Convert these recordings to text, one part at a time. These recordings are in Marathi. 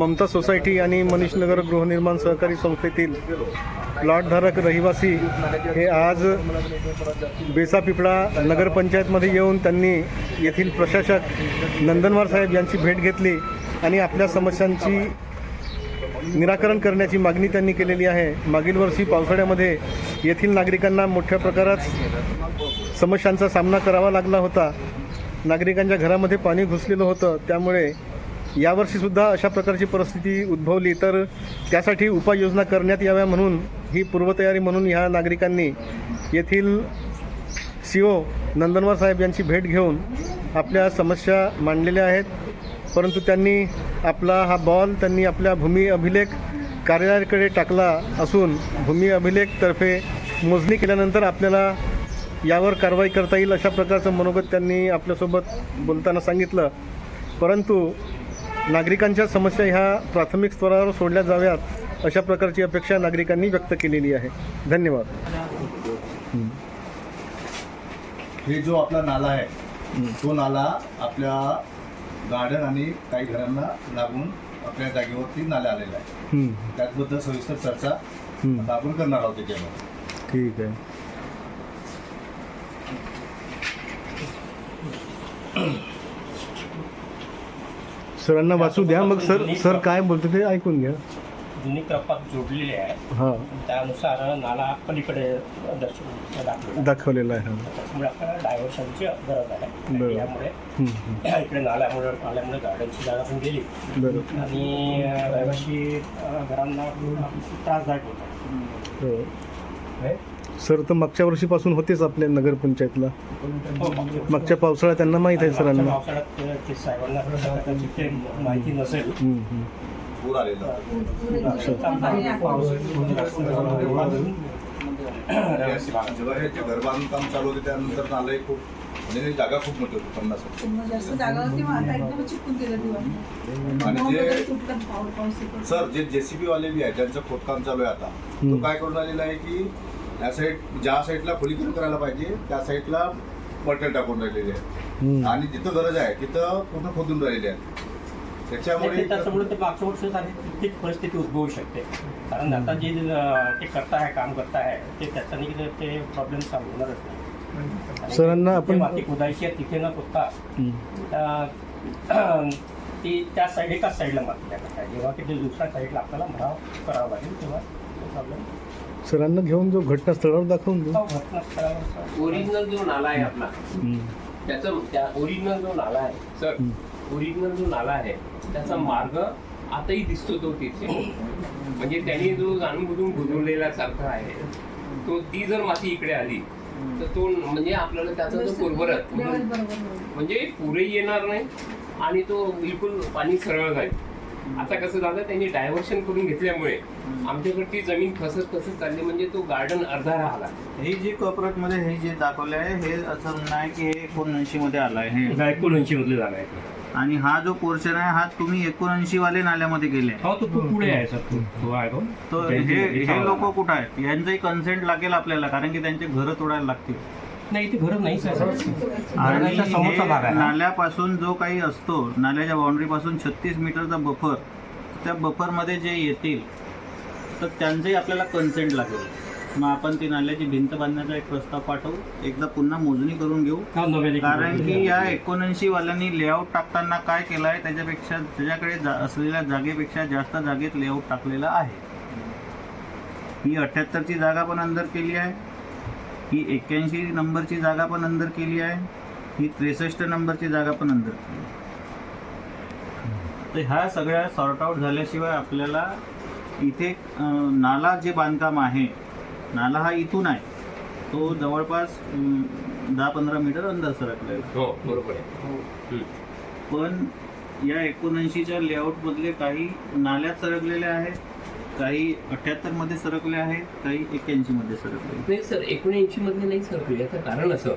ममता सोसायटी आणि मनीषनगर गृहनिर्माण सहकारी संस्थेतील प्लॉटधारक रहिवासी हे आज बेसापिपळा नगरपंचायतमध्ये येऊन त्यांनी येथील प्रशासक नंदनवार साहेब यांची भेट घेतली आणि आपल्या समस्यांची निराकरण करण्याची मागणी त्यांनी केलेली आहे. मागील वर्षी पावसाळ्यामध्ये येथील नागरिकांना मोठ्या प्रकारात समस्यांचा सामना करावा लागला होता. नागरिकांच्या घरामध्ये पाणी घुसलेलं होतं. त्यामुळे यावर्षीसुद्धा अशा प्रकारची परिस्थिती उद्भवली तर त्यासाठी उपाययोजना करण्यात याव्या म्हणून ही पूर्वतयारी म्हणून ह्या नागरिकांनी येथील सी ओ नंदनवार साहेब यांची भेट घेऊन आपल्या समस्या मांडलेल्या आहेत. परंतु त्यांनी आपला हा बॉल त्यांनी आपल्या भूमी अभिलेख कार्यालयाकडे टाकला असून भूमी अभिलेखतर्फे मोजणी केल्यानंतर आपल्याला यावर कारवाई करता येईल अशा प्रकारचं मनोगत त्यांनी आपल्यासोबत बोलताना सांगितलं. परंतु नागरिकांच्या समस्या ह्या प्राथमिक स्तरावर सोडल्या जाव्यात अशा प्रकारची अपेक्षा नागरिकांनी व्यक्त केलेली आहे. धन्यवाद. हे जो आपला नाला आहे तो नाला आपल्या गार्डन आणि काही घरांना लागून आपल्या जागेवरती नाला आलेला आहे. त्याचबद्दल सविस्तर चर्चा आपण करणार आहोत त्याच्यावर ठीक आहे. सरांना वाचू द्या. मग सर सर काय बोलतो ते ऐकून घ्या. जुनी क्रपात जोडलेले आहे. हां. त्यानुसार नाला पलीकडे दर्शन दाखवला दाखवलेलं आहे हा. त्याच्यामुळे आपल्याला डायव्हर्शनची गरज आहे. बरोबर. आणि यामुळे हं. इकडे नाल्यामुळे नाल्यामुळे गार्डनची जागा पण गेली. बरोबर. आणि अं, रहिवाशी अं, घरांना त्रासदायक होतं. हो. सर तर मागच्या वर्षीपासून होतेच आपल्या नगरपंचायतला. हो, मागच्या- पावसाळ्यात त्यांना माहीत आहे सरांना. पावसाळ्यात ते- साहेबांना माहिती नसेल. पूर आलेला. जेव्हा हे जे घर बांधकाम चालू होते त्यानंतर नाला खूप म्हणजे जागा खूप मोठी होती पन्नास जास्त जागा होती मग आता एकदम चिपकून गेलं दिवाण आणि जे- तुटलं पाऊस पाऊस येतो. सर जे जेसीबी वाले बी आहे ज्यांचं खोदकाम चालू आहे आता तो. काय करून आलेला आहे की या साईड ज्या साईडला खोलीकरण करायला पाहिजे त्या साईडला मटेरियल टाकून राहिलेले आहे हं. आणि जिथं गरज आहे तिथं पूर्ण खोदून राहिलेले आहे त्याच्यामुळे ते- त्याच्यामुळे ते मागच्या वर्षी झाली तीच परिस्थिती उद्भवू शकते कारण आता जे ते करताय काम करताय ते त्याच्याने ते- प्रॉब्लेम सॉल्व्ह होणारच नाही सरांना आपण- माती खोदायची आहे तिथे न खोदता हं. त्या- ती त्या साईड एकाच साईडला माती द्यायला पाहिजे जेव्हा की दुसऱ्या साईडला आपल्याला भराव करावा लागेल तेव्हा प्रॉब्लेम सरांना घेऊन जो घटनास्थळावर दाखवून देऊ घटनास्थळावर ओरिजिनल जो नाला आहे आपला हं. त्याचा त्या ओरिजिनल जो नाला आहे सर हं. ओरिजिनल जो नाला आहे त्याचा मार्ग आताही दिसतो तो तिथे. म्हणजे त्यांनी जो जाणून बुजवलेला सारखा आहे तो ती जर माती इकडे आली तर तो म्हणजे आपल्याला त्याचा जो होईल. म्हणजे पुरेही येणार नाही आणि तो बिलकुल पाणी सरळ जाईल. आता कसं झालं त्यांनी डायव्हर्शन करून घेतल्यामुळे आमच्याकडची जमीन खसत खसत चालली म्हणजे तो गार्डन अर्धा राहिला. हे जे कॉर्पोरेटमध्ये हे जे दाखवले आहे हे असं म्हणणं आहे की हे एकोणऐंशी मध्ये आलं आहे. हे एकोणऐंशी मधले जागा आहे. आणि हा जो पोर्शन आहे हा तुम्ही एकोणऐंशी वाले नाल्यामध्ये गेले आहे. हो तो तो पुढे आहे सर. तो तो आहे तो. तर हे हे लोक कुठं आहेत? यांचंही कन्सेंट लागेल आपल्याला कारण की त्यांचे घरं तोडायला लागतील. नाही इथे घर नाही सर. आणि घराच्या समोरचा भाग हे आहे हा. नाल्यापासून जो काही असतो नाल्याच्या बाउंड्री पासून छत्तीस मीटरचा बफर त्या बफरमध्ये जे येतील तर त्यांचंही आपल्याला कन्सेंट लागेल. मग आपण ती नाल्याची भिंत बांधण्याचा एक प्रस्ताव पाठवू. एकदा पुन्हा मोजणी करून घेऊ. कारण की या एकोणऐंशी वाल्यांनी लेआउट टाकताना काय केलं आहे त्याच्यापेक्षा त्याच्याकडे जा असलेल्या जागेपेक्षा जास्त जागेत लेआउट टाकलेलं आहे. ही अठ्ठ्याहत्तरची जागा पण अंदर केली आहे. ही एक्क्याऐंशी नंबरची जागा पण अंदर केली आहे. ही त्रेसष्ट नंबरची जागा पण अंदर केली. तर ह्या सगळ्या सॉर्ट आऊट झाल्याशिवाय आपल्याला इथे नाला जे बांधकाम आहे नाला हा इथून आहे. तो जवळपास दहा पंधरा मीटर अंदर सरकलेला आहे. हो बरोबर आहे. पण या एकोणऐंशीच्या लेआउटमधले काही नाल्यात सरकलेले आहेत काही अठ्ठ्याहत्तरमध्ये सरकले आहेत काही एक्क्याऐंशी मध्ये सरकले नाही सर एकोणऐंशी मध्ये नाही सर याचं कारण असं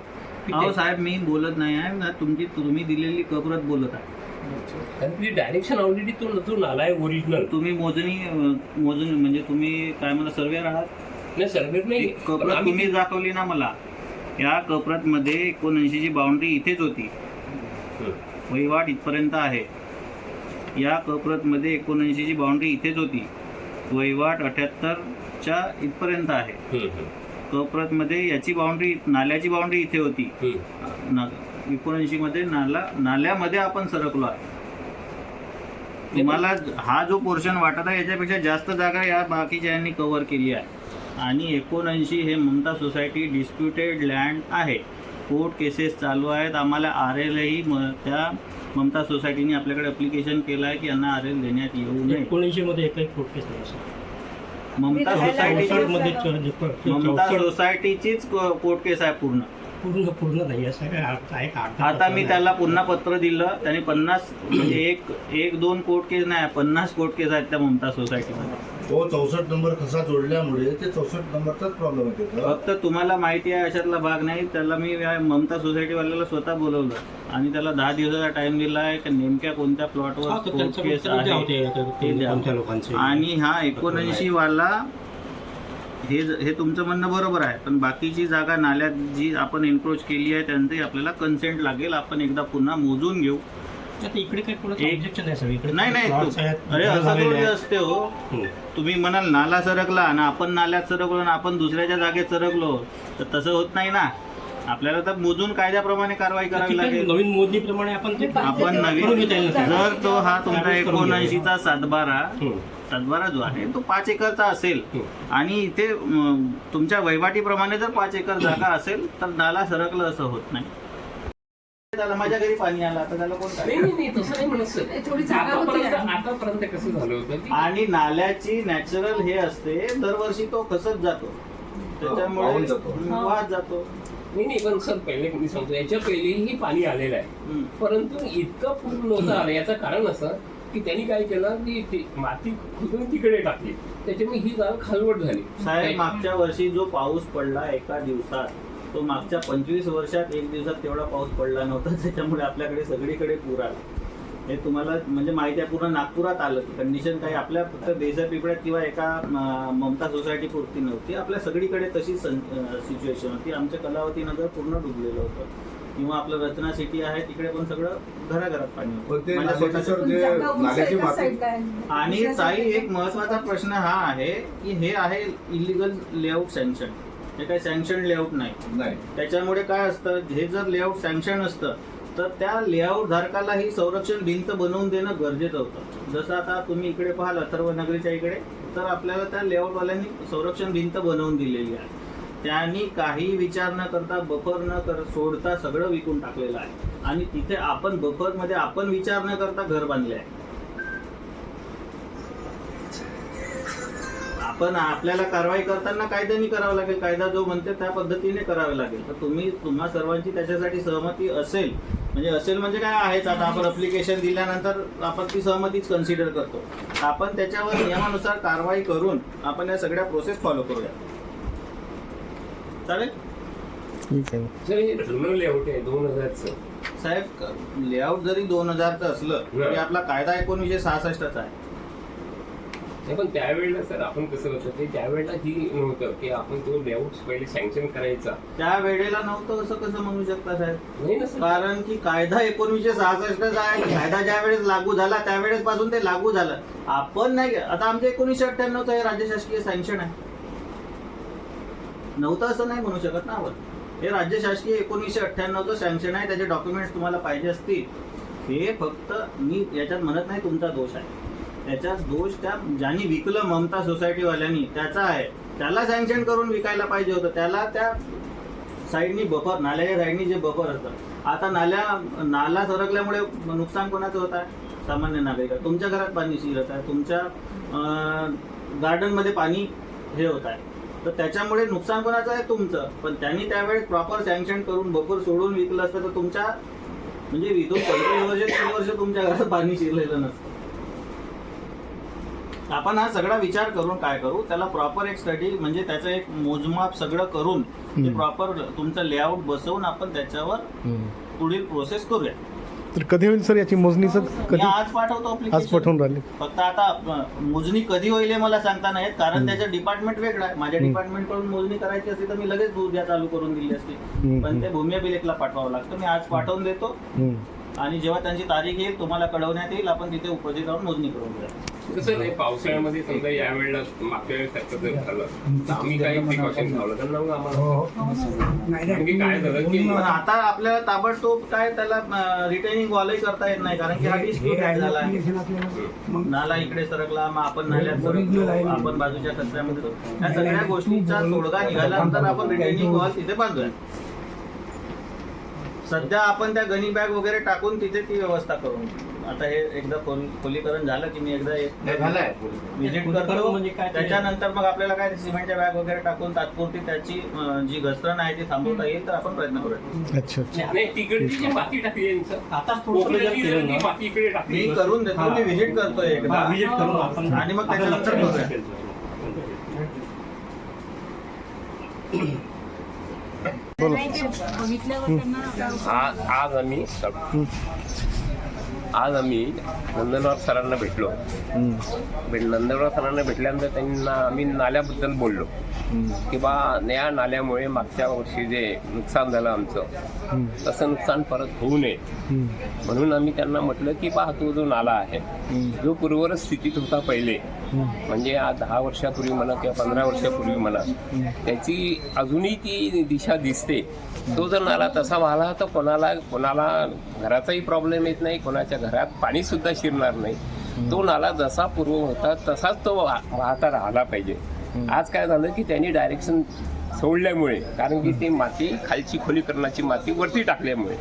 की अहो साहेब मी बोलत नाही आहे. ना तुमची तुम्ही दिलेली कबरत बोलत आहे. कारण की डायरेक्शन ऑलरेडी तो नाला आहे ओरिजिनल. तुम्ही मोजणी अं, मोजणी म्हणजे तुम्ही काय मला सर्वेअर आहात? नाही सर्वे नाही ती पण कबरत आम्ही तुम्ही दाखवली ना मला. या कबरत मध्ये एकोणऐंशीची बाउंड्री इथेच होती. वहिवाट इथपर्यंत आहे. या कप्रतमध्ये एकोणऐंशीची बाउंड्री इथेच होती. वहिवाट अठ्याहत्तरच्या इथपर्यंत आहे. हम्म, कप्रतमध्ये याची बाउंड्री नाल्याची बाउंड्री इथे होती. हम्म. ना एकोणऐंशीमध्ये नाला नाल्यामध्ये आपण सरकलो आहे. तुम्हाला हा जो पोर्शन वाटत आहे याच्यापेक्षा जास्त जागा या बाकीच्या यांनी कव्हर केली आहे. आणि एकोणऐंशी हे ममता सोसायटी डिस्प्युटेड लँड आहे. कोर्ट केसेस चालू आहेत. आम्हाला आर एलही म त्या ममता सोसायटीने आपल्याकडे अप्लिकेशन केलं आहे की यांना आर एल देण्यात येऊ नये. एकोणऐंशी मध्ये एकही कोर्ट केस नाही सर ममता सोसायटी मध्ये ममता सोसायटीचीच कोर्ट केस आहे पूर्ण. पूर्ण पूर्ण नाही असं काय आता मी त्याला पुन्हा पत्र दिलं त्याने पन्नास म्हणजे एक एक दोन कोर्ट केस नाही पन्नास कोर्ट केस आहेत त्या ममता सोसायटीमध्ये तो चौसष्ट नंबर कसा जोडल्यामुळे ते चौसष्ट नंबरचाच प्रॉब्लेम आहे. फक्त तुम्हाला माहिती आहे अशातला भाग नाही त्याला मी या ममता सोसायटीवाल्याला स्वतः बोलवलं. आणि त्याला दहा दिवसाचा टाइम दिला आहे की नेमक्या कोणत्या प्लॉटवर कोर्ट केस आहे ते- द्या. लोकांचे? आणि हा एकोणऐंशी वाला हे हे तुमचं म्हणणं बरोबर आहे पण बाकीची जागा नाल्यात जी आपण एन्क्रोच केली आहे त्यांचंही आपल्याला कन्सेंट लागेल. आपण एकदा पुन्हा मोजून घेऊ. इकडे नाही नाही अरे असं थोडी. असते हो. हम्म. तुम्ही म्हणाल नाला सरकला आणि आपण नाल्यात सरकलो आणि आपण दुसऱ्याच्या जागेत सरकलो तर तसं होत नाही ना. आपल्याला तर मोजून कायद्याप्रमाणे कारवाई करावी लागेल नवीन मोजणीप्रमाणे आपण ते आपण नवीन. जर तो हा तुमचा. एकोणऐंशीचा सातबारा हम्म. सातबारा जो आहे तो पाच एकरचा असेल हम्म. आणि इथे तुमच्या वहिवाटीप्रमाणे जर पाच एकर जागा असेल तर नाला सरकलं असं होत नाही त्याला माझ्या घरी पाणी आलं आता त्याला कोण आतापर्यंत आणि- आतापर्यंत कसं झालं होतं की आणि नाल्याची नॅचरल हे असते दरवर्षी तो खसत जातो वाहून त्याच्यामुळे. वाहत जातो नाही नाही पण सर पहिले मी सांगतो याच्या पहिलेही पाणी आलेलं आहे. परंतु इतकं पूर्ण नव्हतं आलं. याचं कारण असं की त्यांनी काय केलं की ती माती खुदून तिकडे टाकली. त्याच्यामुळे ही जागा खालवट झाली. साहेब मागच्या वर्षी जो पाऊस पडला एका दिवसात तो मागच्या पंचवीस वर्षात एक दिवसात तेवढा पाऊस पडला नव्हता. त्याच्यामुळे आपल्याकडे सगळीकडे पूर आला. हे तुम्हाला म्हणजे माहिती आहे पूर्ण नागपुरात आलं कंडिशन काही आपल्या फक्त देसा पिपळ्यात किंवा एका ममता सोसायटी पुरती नव्हती. आपल्या सगळीकडे तशी सिच्युएशन होती. आमच्या कलावती नगर पूर्ण डुबलेलं होतं. किंवा आपलं रचना सिटी आहे तिकडे पण सगळं घराघरात पाणी पण ते होतं माझ्या नाल्याची स्वतःच्या- सर जे जागा उंच नाल्याची एका माती. साईडला आहे. आणि ताई एक महत्त्वाचा प्रश्न हा आहे की हे आहे इलिगल लेआउट सँक्शन हे काही सँक्शन लेआउट नाही. नाही. त्याच्यामुळे काय असतं हे जर लेआउट सँक्शन असतं तर त्या लेआउट धारकाला ही संरक्षण भिंत बनवून देणं गरजेचं होतं. जसं आता तुम्ही इकडे पाहाल अथर्व नगरीच्या इकडे तर आपल्याला त्या लेआउटवाल्यांनी संरक्षण भिंत बनवून दिलेली आहे. त्यांनी काही विचार न करता बफर न कर सोडता सगळं विकून टाकलेलं आहे. आणि तिथे आपण बफरमध्ये आपण विचार न करता घर बांधले आहे. आपण आपल्याला कारवाई करताना कायद्याने करावं लागेल. कायदा जो म्हणते त्या पद्धतीने करावे लागेल. तर तुम्ही तुम्हा सर्वांची त्याच्यासाठी सहमती असेल म्हणजे असेल म्हणजे काय आहेच. आता आपण अप्लिकेशन दिल्यानंतर आपण ती सहमतीच कन्सिडर करतो. आपण त्याच्यावर नियमानुसार कारवाई करून आपण या सगळ्या प्रोसेस फॉलो करूया. चालेल? दोन हजारचं. साहेब लेआउट जरी दोन हजारचं असलं तरी आपला कायदा एकोणीसशे सहासष्टचा आहे. नाही पण त्यावेळेला सर आपण कसं होतं ते त्यावेळेला ही नव्हतं की आपण तो लेआउट पहिले सँक्शन करायचा. त्या वेळेला नव्हतं असं कसं म्हणू शकता साहेब? नाही ना सर. कारण की कायदा एकोणीसशे सहासष्टचा आहे. कायदा ज्या वेळेस लागू झाला त्यावेळेस पासून ते लागू झालं. आपण नाही आता आमचं एकोणीसशे अठ्ठ्याण्णवचं हे राज्य शासकीय सँक्शन आहे. नव्हतं असं नाही म्हणू शकत ना आपण. हे राज्य शासकीय एकोणीसशे अठ्ठ्याण्णवचं सँक्शन आहे त्याचे डॉक्युमेंट्स तुम्हाला पाहिजे असतील. हे फक्त मी याच्यात म्हणत नाही तुमचा दोष आहे. त्याच्यात दोष त्या ज्यांनी विकलं ममता सोसायटीवाल्यांनी त्याचा आहे. त्याला सँक्शन करून विकायला पाहिजे होतं. त्याला त्या साईडनी बफर नाल्याच्या साईडनी जे बफर असतं आता नाल्या नाला सरकल्यामुळे नुकसान कोणाचं होत आहे? सामान्य नागरिक तुमच्या घरात पाणी शिरत आहे. तुमच्या गार्डनमध्ये पाणी हे होत आहे. तर त्याच्यामुळे नुकसान कोणाचं आहे? तुमचं. पण त्यांनी त्यावेळेस प्रॉपर सँक्शन करून बफर सोडून विकलं असतं तर तुमच्या म्हणजे इथून पंचवीस वर्ष तीन वर्ष तुमच्या घरात पाणी शिरलेलं नसतं. आपण हा सगळा विचार करून काय करू त्याला प्रॉपर एक स्टडी म्हणजे त्याचं एक मोजमाप सगळं करून ते. प्रॉपर तुमचं लेआउट बसवून आपण त्याच्यावर. पुढील प्रोसेस करूया तर कधी होईल सर याची मोजणीचं मी कधी आज पाठवतो आज application. पाठवून राहिले फक्त आता अं, मोजणी कधी होईल हे मला सांगता नाही येत, कारण. त्याचं डिपार्टमेंट वेगळं आहे माझ्या. डिपार्टमेंटकडून मोजणी करायची असती तर मी लगेच उद्या चालू करून दिली असती हम्म, पण ते. भूमी अभिलेखला पाठवावं लागतं मी आज पाठवून देतो हम्म. आणि जेव्हा त्यांची तारीख येईल तुम्हाला कळवण्यात येईल आपण तिथे उपस्थित राहून मोजणी करून कसं नाही पावसाळ्यामध्ये समजा या वेळेला मागच्या वेळेस त्याचं जर झालं तर आम्ही काही प्रिकॉशन ठेवलं तर मग आम्हाला. कारण की काय झालं की पण आता आपल्याला ताबडतोब काय त्याला रिटेनिंग वॉलही करता येत नाही कारण की हा डिस्प्यूट झाला आहे. नाला इकडे सरकला मग आपण नाल्यात सरकलो आपण बाजूच्या कचऱ्यामध्ये. या सगळ्या गोष्टींचा तोडगा निघाल्यानंतर आपण रिटेनिंग वॉल तिथे बांधूया सध्या आपण त्या गनी बॅग वगैरे टाकून तिथे ती व्यवस्था करून आता हे एकदा खोल- खोलीकरण झालं की मी एकदा व्हिजिट करतो. म्हणजे काय ते- त्याच्यानंतर मग आपल्याला काय सिमेंटच्या बॅग वगैरे टाकून तात्पुरती त्याची अं, जी घसरण आहे ती थांबवता येईल तर आपण प्रयत्न करूया. अच्छा अच्छा. नाही तिकडची जी माती टाकली आहे ना सर, आता थोडं जर कोकणातली केलं जर ती ना. माती इकडे टाकली मी करून देतो. मी व्हिजिट करतोय एकदा. आपण आणि मग त्याच्यानंतर आपल्याला करूया. लक्षात येईल. बघितल्यावर त्यांना आज आज आम्ही आज आम्ही नंदनवार सरांना भेटलो. भेट नंदनवार सरांना भेटल्यानंतर त्यांना आम्ही नाल्याबद्दल बोललो. की बा या नाल्यामुळे मागच्या वर्षी जे नुकसान झालं आमचं तसं नुकसान परत होऊ नये. म्हणून आम्ही त्यांना म्हटलं की बा तो जो नाला आहे जो पूर्वरच स्थितीत होता पहिले म्हणजे आज दहा वर्षापूर्वी म्हणा किंवा पंधरा वर्षापूर्वी म्हणा त्याची अजूनही ती दिशा दिसते. तो जर नाला तसा वाहला तर कोणाला कोणाला घराचाही प्रॉब्लेम येत नाही कोणाच्या घरात पाणी सुद्धा शिरणार नाही. तो नाला जसा पूर्व होता तसाच तो वाहता राहिला पाहिजे. आज काय झालं की त्यांनी डायरेक्शन सोडल्यामुळे कारण की ती माती खालची खोलीकरणाची माती वरती टाकल्यामुळे.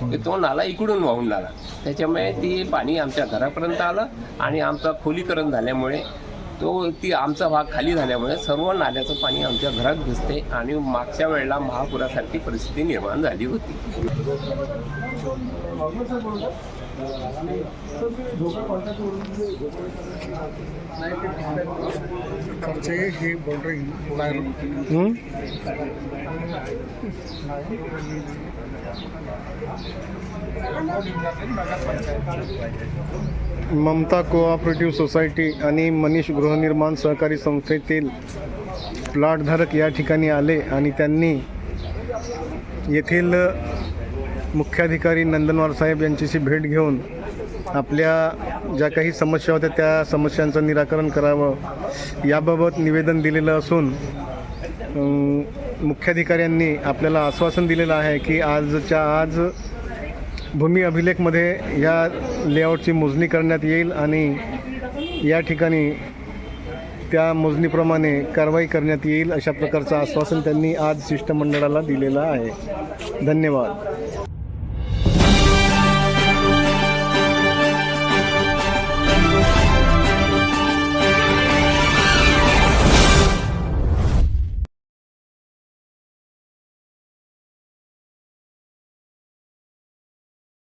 की तो नाला इकडून वाहून आला त्याच्यामुळे ती पाणी आमच्या घरापर्यंत आलं आणि आमचं खोलीकरण झाल्यामुळे तो ती आमचा भाग खाली झाल्यामुळे सर्व नाल्याचं पाणी आमच्या घरात घुसते आणि मागच्या वेळेला महापुरासारखी परिस्थिती निर्माण झाली होती. हं? ममता कोऑपरेटिव्ह सोसायटी आणि मनीष गृहनिर्माण सहकारी संस्थेतील प्लॉटधारक या ठिकाणी आले आणि त्यांनी येथील मुख्याधिकारी नंदनवार साहेब यांच्याशी भेट घेऊन आपल्या ज्या काही समस्या होत्या त्या समस्यांचं निराकरण करावं याबाबत निवेदन दिलेलं असून मुख्याधिकाऱ्यांनी आपल्याला आश्वासन दिलेलं आहे की आजच्या आज भूमी अभिलेखमध्ये या लेआउटची मोजणी करण्यात येईल आणि या ठिकाणी त्या मोजणीप्रमाणे कारवाई करण्यात येईल अशा प्रकारचं आश्वासन त्यांनी आज शिष्टमंडळाला दिलेलं आहे. धन्यवाद.